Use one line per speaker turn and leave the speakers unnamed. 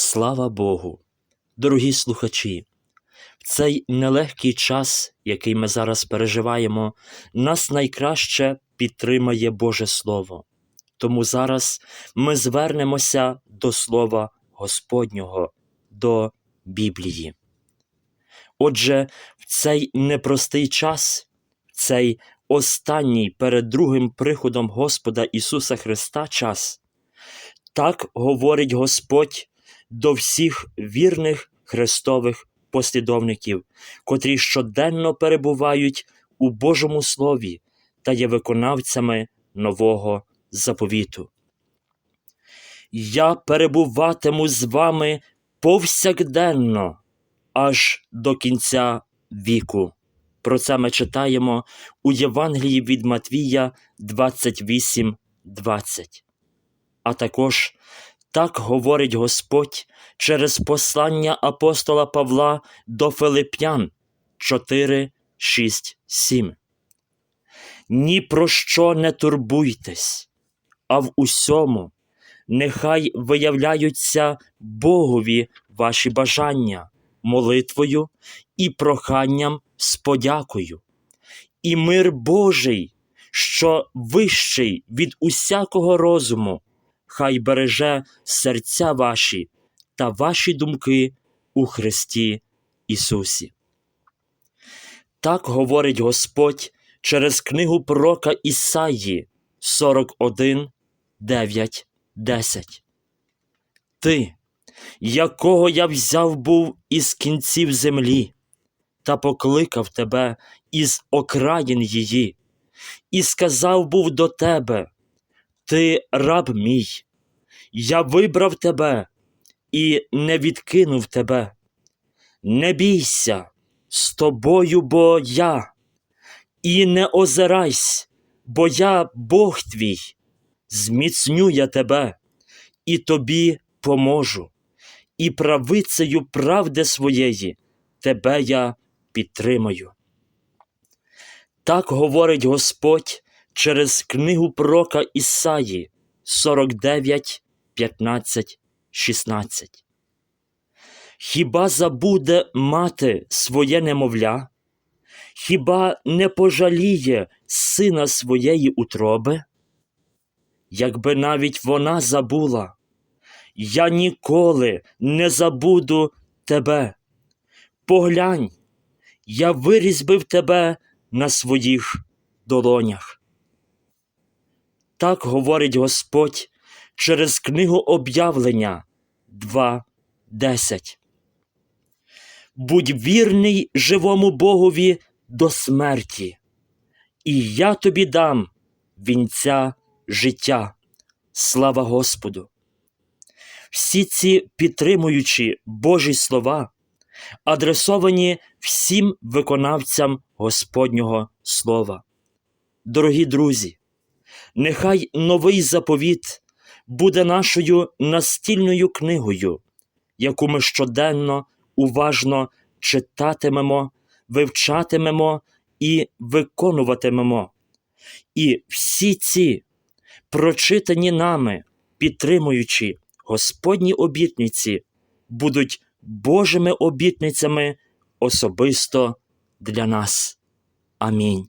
Слава Богу! Дорогі слухачі! В цей нелегкий час, який ми зараз переживаємо, нас найкраще підтримає Боже Слово. Тому зараз ми звернемося до Слова Господнього, до Біблії. Отже, в цей непростий час, цей останній перед другим приходом Господа Ісуса Христа час, так говорить Господь до всіх вірних Христових послідовників, котрі щоденно перебувають у Божому Слові та є виконавцями нового заповіту. Я перебуватиму з вами повсякденно аж до кінця віку. Про це ми читаємо у Євангелії від Матвія 28, 20. А також так говорить Господь через послання апостола Павла до Филип'ян 4, 6, 7. Ні про що не турбуйтесь, а в усьому нехай виявляються Богові ваші бажання молитвою і проханням з подякою. І мир Божий, що вищий від усякого розуму, хай береже серця ваші та ваші думки у Христі Ісусі. Так говорить Господь через книгу пророка Ісаї 41, 9, 10. Ти, якого я взяв був із кінців землі, та покликав тебе із окраїн її, і сказав був до тебе: Ти раб мій, я вибрав тебе і не відкинув тебе. Не бійся з тобою, бо я, і не озирайсь, бо я Бог твій, зміцню я тебе, і тобі поможу, і правицею правди своєї тебе я підтримаю. Так говорить Господь через книгу пророка Ісаї 49, 15, 16. Хіба забуде мати своє немовля? Хіба не пожаліє сина своєї утроби? Якби навіть вона забула, я ніколи не забуду тебе. Поглянь, я вирізбив тебе на своїх долонях. Так говорить Господь через книгу об'явлення 2.10. Будь вірний живому Богові до смерті, і я тобі дам вінця життя. Слава Господу! Всі ці підтримуючі Божі слова адресовані всім виконавцям Господнього Слова. Дорогі друзі, нехай новий заповіт буде нашою настільною книгою, яку ми щоденно уважно читатимемо, вивчатимемо і виконуватимемо. І всі ці прочитані нами, підтримуючи Господні обітниці, будуть Божими обітницями особисто для нас. Амінь.